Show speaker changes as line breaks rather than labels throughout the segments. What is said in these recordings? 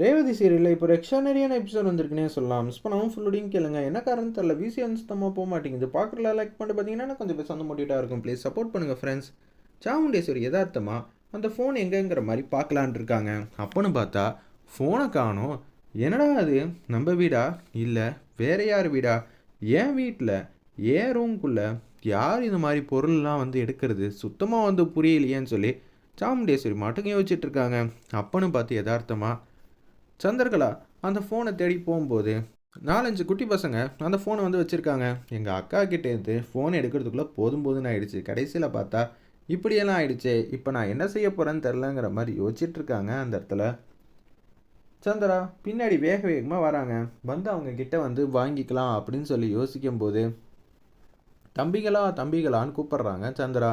ரேவதி சீரியலில் இப்போ எக்ஸ்ட்ரானரியான எபிசோட் வந்திருக்குன்னே சொல்லலாம். மிஸ் பண்ணாமல் ஃபுல்லுடையும் கேளுங்க. என்ன காரணம் தெரில விசி அனுசத்தமாக போக மாட்டேங்குது. பார்க்குறல லைக் பண்ணிட்டு பார்த்தீங்கன்னா கொஞ்சம் பேச சொந்த மோட்டிவாக இருக்கும். ப்ளீஸ் சப்போர்ட் பண்ணுங்கள் ஃப்ரெண்ட்ஸ் சாமுண்டேஸ்வரி யதார்த்தமாக அந்த ஃபோன் எங்கேங்கிற மாதிரி பார்க்கலான் இருக்காங்க. அப்போன்னு பார்த்தா ஃபோனை காணோம். என்னடா அது? நம்ம வீடா? இல்லை வேற யார் வீடா? என் வீட்டில் ஏன் ரூம்குள்ளே யார் இந்த மாதிரி பொருள்லாம் வந்து எடுக்கிறது? சுத்தமாக வந்து புரியலையேன்னு சொல்லி சாமுண்டேஸ்வரி மட்டும் யோசிச்சுட்டு இருக்காங்க. அப்போன்னு பார்த்து யதார்த்தமாக சந்திரகலா அந்த ஃபோனை தேடி போகும்போது நாலஞ்சு குட்டி பசங்க அந்த ஃபோனை வந்து வச்சுருக்காங்க. எங்கள் அக்கா கிட்டேருந்து ஃபோன் எடுக்கிறதுக்குள்ளே போதும் போதுன்னு ஆயிடுச்சு. கடைசியில் பார்த்தா இப்படியெல்லாம் ஆயிடுச்சு இப்போ நான் என்ன செய்ய போகிறேன்னு தெரிலங்கிற மாதிரி யோசிச்சிட்ருக்காங்க அந்த இடத்துல. சந்திரா பின்னாடி வேக வேகமாக வராங்க. வந்து அவங்க கிட்ட வந்து வாங்கிக்கலாம் அப்படின்னு சொல்லி யோசிக்கும் போது தம்பிகளா தம்பிகளான்னு கூப்பிடுறாங்க சந்திரா.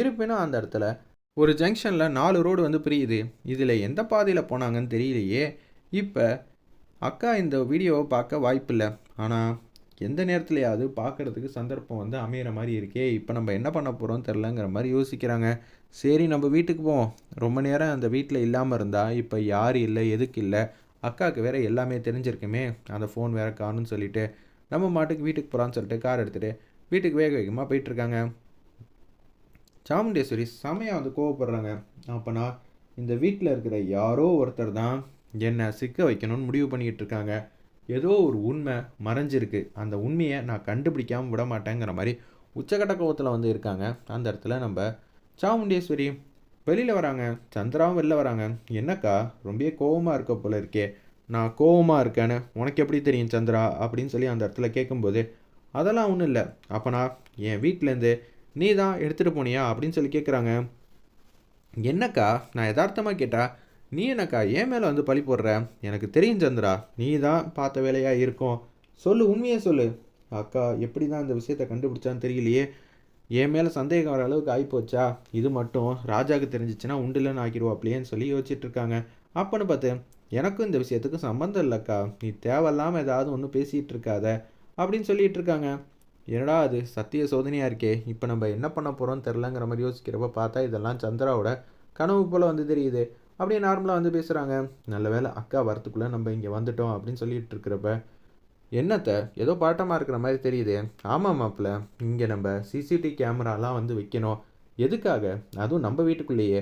இருப்பினும் அந்த இடத்துல ஒரு ஜங்ஷனில் நாலு ரோடு வந்து பிரியுது. இதில் எந்த பாதையில் போனாங்கன்னு தெரியலையே. இப்போ அக்கா இந்த வீடியோவை பார்க்க வாய்ப்பில்லை. ஆனால் எந்த நேரத்துலையாவது பார்க்குறதுக்கு சந்தர்ப்பம் வந்து அமையிற மாதிரி இருக்கே இப்போ நம்ம என்ன பண்ண போகிறோம் தெரிலங்கிற மாதிரி யோசிக்கிறாங்க. சரி நம்ம வீட்டுக்கு போவோம். ரொம்ப நேரம் அந்த வீட்டில் இல்லாமல் இருந்தால் இப்போ யார் இல்லை எதுக்கு இல்லை அக்காவுக்கு வேறு எல்லாமே தெரிஞ்சிருக்குமே அந்த ஃபோன் வேறு காணும்னு சொல்லிட்டு நம்ம மாட்டுக்கு வீட்டுக்கு போகிறான்னு சொல்லிட்டு கார் எடுத்துகிட்டு வீட்டுக்கு வேக வேகமாக போயிட்டுருக்காங்க. சாமுண்டேஸ்வரி செமையாக வந்து கோவப்படுறாங்க. அப்போனா இந்த வீட்டில் இருக்கிற யாரோ ஒருத்தர் தான் என்னை சிக்க வைக்கணும்னு முடிவு பண்ணிக்கிட்டு இருக்காங்க ஏதோ ஒரு உண்மை மறைஞ்சிருக்கு. அந்த உண்மையை நான் கண்டுபிடிக்காமல் விட மாட்டேங்கிற மாதிரி உச்சக்கட்ட கோவத்தில் வந்து இருக்காங்க. அந்த இடத்துல நம்ம சாமுண்டேஸ்வரி வெளியில் வராங்க. சந்திராவும் வெளில வராங்க. என்னக்கா ரொம்ப கோவமாக இருக்க போல இருக்கே. நான் கோவமாக இருக்கேன்னு உனக்கு எப்படி தெரியும் சந்திரா? அப்படின்னு சொல்லி அந்த இடத்துல கேட்கும்போது அதெல்லாம் ஒன்றும் இல்லை. அப்போனா என் வீட்டிலேருந்து நீ தான் எடுத்துகிட்டு போனியா? அப்படின்னு சொல்லி கேட்குறாங்க என்னக்கா நான் யதார்த்தமாக கேட்டால் நீ என்னக்கா ஏன் மேலே வந்து பழி போடுற? எனக்கு தெரியும் சந்திரா நீ தான் பார்த்த வேலையாக இருக்கும். சொல்லு உண்மையே சொல்லு. அக்கா எப்படி தான் இந்த விஷயத்தை கண்டுபிடிச்சான்னு தெரியலையே. என் மேலே சந்தேகம் வர அளவுக்கு ஆகிப்போச்சா இது மட்டும் ராஜாவுக்கு தெரிஞ்சிச்சுன்னா உண்டுலன்னு ஆக்கிடுவாப்லையேன்னு சொல்லி யோசிச்சுட்டு இருக்காங்க. அப்போன்னு பார்த்து எனக்கும் இந்த விஷயத்துக்கு சம்மந்தம் இல்லைக்கா. நீ தேவையில்லாமல் ஏதாவது ஒன்றும் பேசிகிட்டு இருக்காத அப்படின்னு சொல்லிட்டு இருக்காங்க. என்னடா அது சத்திய சோதனையாக இருக்கே. இப்போ நம்ம என்ன பண்ண போகிறோம்னு தெரிலங்கிற மாதிரி யோசிக்கிறப்ப பார்த்தா இதெல்லாம் சந்திராவோட கனவு போல் வந்து தெரியுது. அப்படியே நார்மலாக வந்து பேசுகிறாங்க நல்ல வேளை அக்கா வரத்துக்குள்ளே நம்ம இங்கே வந்துட்டோம் அப்படின்னு சொல்லிட்டு இருக்கிறப்ப என்னத்த? ஏதோ பாட்டமாக இருக்கிற மாதிரி தெரியுது. ஆமாம் மாப்பிள்ள இங்கே நம்ம சிசிடிவி கேமராலாம் வந்து வைக்கணும். எதுக்காக? அதுவும் நம்ம வீட்டுக்குள்ளேயே.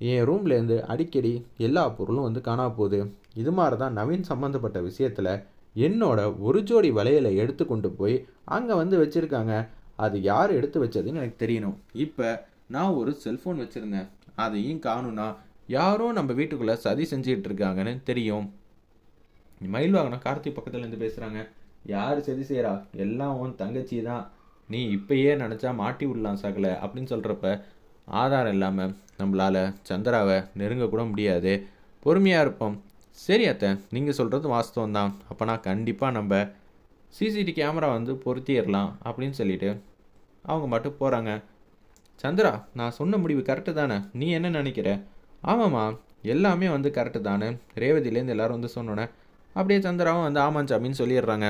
என் ரூம்லேருந்து அடிக்கடி எல்லா பொருளும் வந்து காணா போகுது. இது மாதிரி தான் நவீன் சம்மந்தப்பட்ட விஷயத்தில் என்னோட ஒரு ஜோடி வளையலை எடுத்து கொண்டு போய் அங்கே வந்து வச்சுருக்காங்க. அது யார் எடுத்து வச்சதுன்னு எனக்கு தெரியணும். இப்போ நான் ஒரு செல்ஃபோன் வச்சுருந்தேன். அதையும் காணும்னா யாரோ நம்ம வீட்டுக்குள்ளே சதி செஞ்சுக்கிட்டு இருக்காங்கன்னு தெரியும். மயில் வாங்கினா கார்த்திக் பக்கத்துலேருந்து பேசுகிறாங்க யார் சதி செய்கிறா எல்லாம் உன் தங்கச்சி தான். நீ இப்பயே நினச்சா மாட்டி விடலாம் சகல அப்படின்னு சொல்கிறப்ப ஆதாரம் இல்லாமல் நம்மளால் சந்திராவை நெருங்கக்கூட முடியாது. பொறுமையாக இருப்போம். சரி அத்தை நீங்கள் சொல்கிறது வாஸ்தவம் தான் அப்போனா கண்டிப்பாக நம்ம சிசிடிவி கேமரா வந்து பொருத்திடலாம் அப்படின்னு சொல்லிட்டு அவங்க மட்டும் போகிறாங்க சந்திரா நான் சொன்ன முடிவு கரெக்டு தானே? நீ என்ன நினைக்கிற? ஆமாம்மா எல்லாமே வந்து கரெக்டு தானே. ரேவதியிலேருந்து எல்லாரும் வந்து சொன்னோன்னே அப்படியே சந்திராவும் வந்து ஆமாம் சாமின்னு சொல்லிடுறாங்க.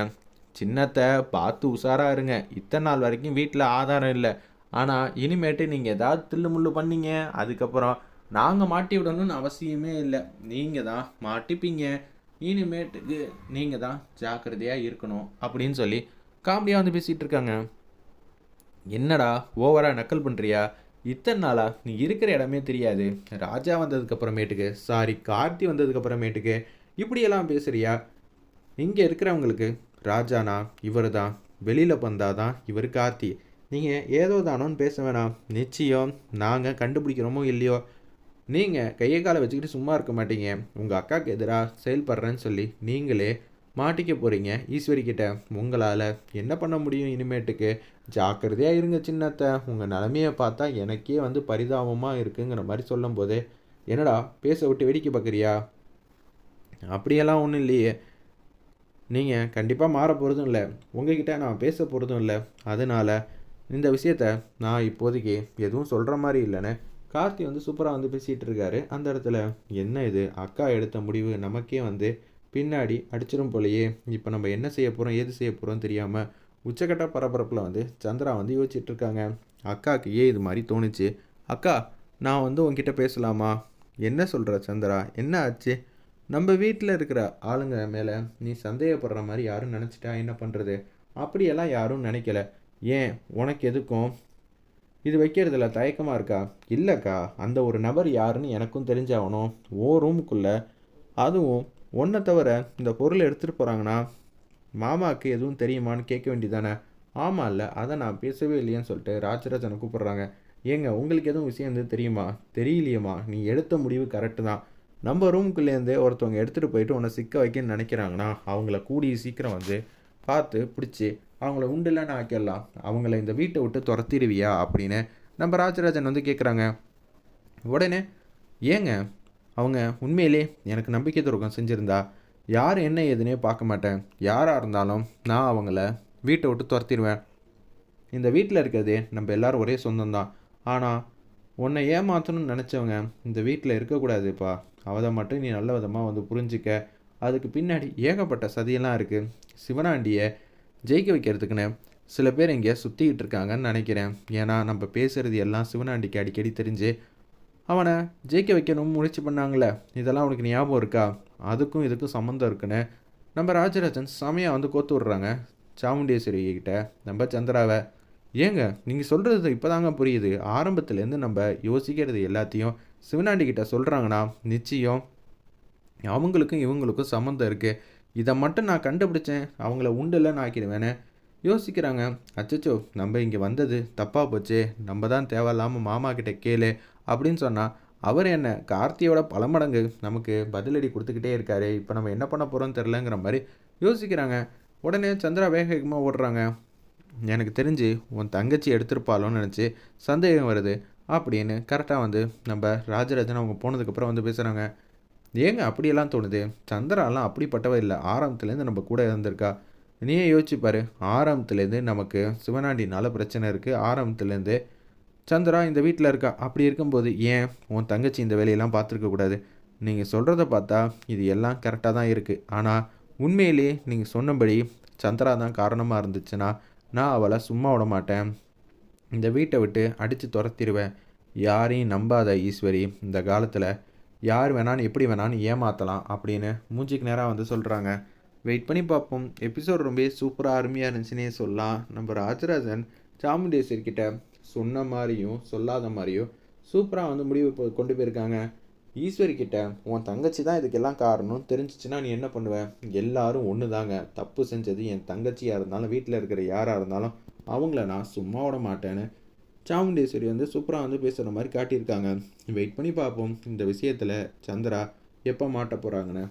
சின்னத்தை பார்த்து உஷாராக இருங்க. இத்தனை நாள் வரைக்கும் வீட்டில் ஆதாரம் இல்லை. ஆனால் இனிமேட்டு நீங்கள் ஏதாவது தில்லு முள்ளு பண்ணீங்க. அதுக்கப்புறம் நாங்கள் மாட்டி விடணும்னு அவசியமே இல்லை. நீங்கள் தான் மாட்டிப்பீங்க. இனிமேட்டுக்கு நீங்கள் தான் ஜாக்கிரதையாக இருக்கணும். அப்படின்னு சொல்லி காமெடியாக வந்து பேசிகிட்டு இருக்காங்க. என்னடா ஓவராக நக்கல் பண்ணுறியா இத்தனை நாளாக நீ இருக்கிற இடமே தெரியாது. ராஜா வந்ததுக்கு அப்புறமேட்டுக்கு சாரி கார்த்தி வந்ததுக்கு அப்புறமேட்டுக்கு இப்படியெல்லாம் பேசுறியா? இங்கே இருக்கிறவங்களுக்கு ராஜானா இவர் தான் வெளியில் வந்தாதான் இவர் கார்த்தி. நீங்கள் ஏதோ தானோன்னு பேச வேணாம். நிச்சயம் நாங்கள் கண்டுபிடிக்கிறோமோ இல்லையோ? நீங்கள் கையை காலை வச்சுக்கிட்டு சும்மா இருக்க மாட்டீங்க. உங்கள் அக்காவுக்கு எதிராக செயல்படுறேன்னு சொல்லி நீங்களே மாட்டிக்க போகிறீங்க ஈஸ்வரி கிட்ட உங்களால் என்ன பண்ண முடியும் இனிமேட்டுக்கு? ஜாக்கிரதையாக இருங்க சின்னத்தை. உங்கள் நிலமையை பார்த்தா எனக்கே வந்து பரிதாபமாக இருக்குங்கிற மாதிரி சொல்லும்போது என்னடா பேச விட்டு வேடிக்கை பார்க்குறியா அப்படியெல்லாம் ஒன்றும் இல்லையே. நீங்கள் கண்டிப்பாக மாற போகிறதும் இல்லை. உங்ககிட்ட நான் பேச போகிறதும் இல்லை. அதனால் இந்த விஷயத்த நான் இப்போதைக்கு எதுவும் சொல்கிற மாதிரி இல்லைன்னு கார்த்தி வந்து சூப்பராக வந்து பேசிகிட்டு இருக்காரு. அந்த இடத்துல என்ன இது? அக்கா எடுத்த முடிவு நமக்கே வந்து பின்னாடி அடிச்சிடும் போலையே. இப்போ நம்ம என்ன செய்ய போகிறோம் ஏது செய்ய போகிறோம் தெரியாமல் உச்சக்கட்ட பரபரப்பில் வந்து சந்திரா வந்து யோசிச்சுட்டு இருக்காங்க. அக்காவுக்கு ஏன் இது மாதிரி தோணுச்சு? அக்கா நான் வந்து உங்ககிட்ட பேசலாமா? என்ன சொல்கிற சந்திரா? என்ன ஆச்சு? நம்ம வீட்டில் இருக்கிற ஆளுங்க மேலே நீ சந்தேகப்படுற மாதிரி யாரும் நினச்சிட்டா என்ன பண்ணுறது அப்படியெல்லாம் யாரும் நினைக்கல. ஏன்? உனக்கு எதுக்கும்? இது வைக்கிறதுல தயக்கமாக இருக்கா? இல்லைக்கா அந்த ஒரு நபர் யாருன்னு எனக்கும் தெரிஞ்சாகணும் ஓ ரூமுக்குள்ளே. அதுவும் ஒன்றை தவிர இந்த பொருளை எடுத்துகிட்டு போகிறாங்கன்னா மாமாவுக்கு எதுவும் தெரியுமான்னு கேட்க வேண்டியதானே? ஆமாம் இல்லை அதை நான் பேசவே இல்லையேன்னு சொல்லிட்டு ராஜராஜனை கூப்பிட்றாங்க. ஏங்க உங்களுக்கு எதுவும் விஷயம் வந்து தெரியுமா? தெரியலையம்மா. நீ எடுத்த முடிவு கரெக்டு தான். நம்ம ரூமுக்குள்ளேருந்தே ஒருத்தவங்க எடுத்துகிட்டு போயிட்டு உன்னை சிக்க வைக்கன்னு நினைக்கிறாங்கன்னா அவங்கள கூடிய சீக்கிரம் வந்து பார்த்து பிடிச்சி அவங்கள உண்டுலன்னு ஆக்கிடலாம். அவங்கள இந்த வீட்டை விட்டு துரத்திடுவியா அப்படின்னு நம்ம ராஜராஜன் வந்து கேட்குறாங்க உடனே ஏங்க அவங்க உண்மையிலே எனக்கு நம்பிக்கை துரோகம் செஞ்சுருந்தா யார் என்ன ஏதுன்னே பார்க்க மாட்டேன். யாராக இருந்தாலும் நான் அவங்கள வீட்டை விட்டு துரத்திடுவேன். இந்த வீட்டில் இருக்கிறதே நம்ம எல்லாரும் ஒரே சொந்தம்தான். ஆனால் உன்னை ஏமாற்றணும்னு நினச்சவங்க இந்த வீட்டில் இருக்கக்கூடாதுப்பா. அவதை மட்டும் நீ நல்ல விதமாக வந்து புரிஞ்சிக்க. அதுக்கு பின்னாடி ஏகப்பட்ட சதியெல்லாம் இருக்குது சிவனாண்டியை ஜெயிக்க வைக்கிறதுக்குன்னு சில பேர் இங்கே சுற்றிக்கிட்டு இருக்காங்கன்னு நினைக்கிறேன். ஏன்னா நம்ம பேசுகிறது எல்லாம் சிவனாண்டிக்கு அடிக்கடி தெரிஞ்சு அவனை ஜெயிக்க வைக்கணும் முயற்சி பண்ணாங்களே. இதெல்லாம் அவனுக்கு ஞாபகம் இருக்கா? அதுக்கும் இதுக்கும் சம்மந்தம் இருக்குன்னு நம்ம ராஜராஜன் செமையாக வந்து கோத்து விட்றாங்க. சாமுண்டேஸ்வரி கிட்ட. நம்ம சந்திராவை. ஏங்க நீங்கள் சொல்கிறது இப்போ தாங்க புரியுது. ஆரம்பத்துலேருந்து நம்ம யோசிக்கிறது எல்லாத்தையும் சிவனாண்டி கிட்ட சொல்கிறாங்கன்னா நிச்சயம் அவங்களுக்கும் இவங்களுக்கும் சம்மந்தம் இருக்குது இதை மட்டும் நான் கண்டுபிடிச்சேன். அவங்கள உண்டில் ஆக்கிடுவேன்னு யோசிக்கிறாங்க. அச்சச்சோ நம்ம இங்கே வந்தது தப்பாக போச்சு. நம்ம தான் தேவையில்லாமல் மாமா கிட்டே கேளு. அப்படின்னு சொன்னால் அவர் என்ன கார்த்தியோட பல மடங்கு நமக்கு பதிலடி கொடுத்துக்கிட்டே இருக்காரு. இப்போ நம்ம என்ன பண்ண போகிறோம்னு தெரிலங்கிற மாதிரி யோசிக்கிறாங்க. உடனே சந்திரா வேக வேகமாக ஓடுறாங்க. எனக்கு தெரிஞ்சு உன் தங்கச்சி எடுத்திருப்பாளோன்னு நினச்சி சந்தேகம் வருது அப்படின்னு கரெக்டாக வந்து நம்ம ராஜராஜன் அவங்க போனதுக்கப்புறம் வந்து பேசுகிறாங்க ஏங்க அப்படியெல்லாம் தோணுது? சந்திராலாம் அப்படிப்பட்டவ இல்லை. ஆரம்பத்துலேருந்து நம்ம கூட இருந்திருக்கா? நீயே யோசிச்சுப்பாரு ஆரம்பத்துலேருந்து நமக்கு சிவனாண்டினால பிரச்சனை இருக்குது ஆரம்பத்துலேருந்து சந்திரா இந்த வீட்டில் இருக்கா? அப்படி இருக்கும்போது ஏன் உன் தங்கச்சி இந்த வேலையெல்லாம் பார்த்துருக்கக்கூடாது நீங்கள் சொல்கிறத பார்த்தா இது எல்லாம் கரெக்டாக தான் இருக்குது. ஆனால் உண்மையிலே நீங்கள் சொன்னபடி சந்திரா தான் காரணமாக இருந்துச்சுன்னா நான் அவளை சும்மா விட மாட்டேன். இந்த வீட்டை விட்டு அடித்து துரத்திடுவேன். யாரையும் நம்பாத ஈஸ்வரி இந்த காலத்தில் யார் வேணான்னு எப்படி வேணான்னு ஏமாற்றலாம் அப்படின்னு மூஞ்சிக்கு நேராக வந்து சொல்கிறாங்க. வெயிட் பண்ணி பார்ப்போம். எபிசோட் ரொம்ப சூப்பராக அருமையாக இருந்துச்சுன்னே சொல்லலாம். நம்ம ராஜராஜன் சாமுண்டேஸ்வர்கிட்ட சொன்ன மாதிரியும் சொல்லாத மாதிரியும் சூப்பராக வந்து முடிவு கொண்டு போயிருக்காங்க. ஈஸ்வரி கிட்ட உன் தங்கச்சி தான் இதுக்கெல்லாம் காரணம். தெரிஞ்சிச்சுன்னா நீ என்ன பண்ணுவ? எல்லாரும் ஒன்று தாங்க தப்பு செஞ்சது என் தங்கச்சியாக இருந்தாலும் வீட்டில் இருக்கிற யாராக இருந்தாலும் அவங்கள நான் சும்மா விட மாட்டேன்னு. சாமுண்டேஸ்வரி வந்து சூப்பராக வந்து பேசுகிற மாதிரி காட்டியிருக்காங்க. வெயிட் பண்ணி பார்ப்போம் இந்த விஷயத்தில் சந்திரா எப்போ மாட்ட போகிறாங்கன்னு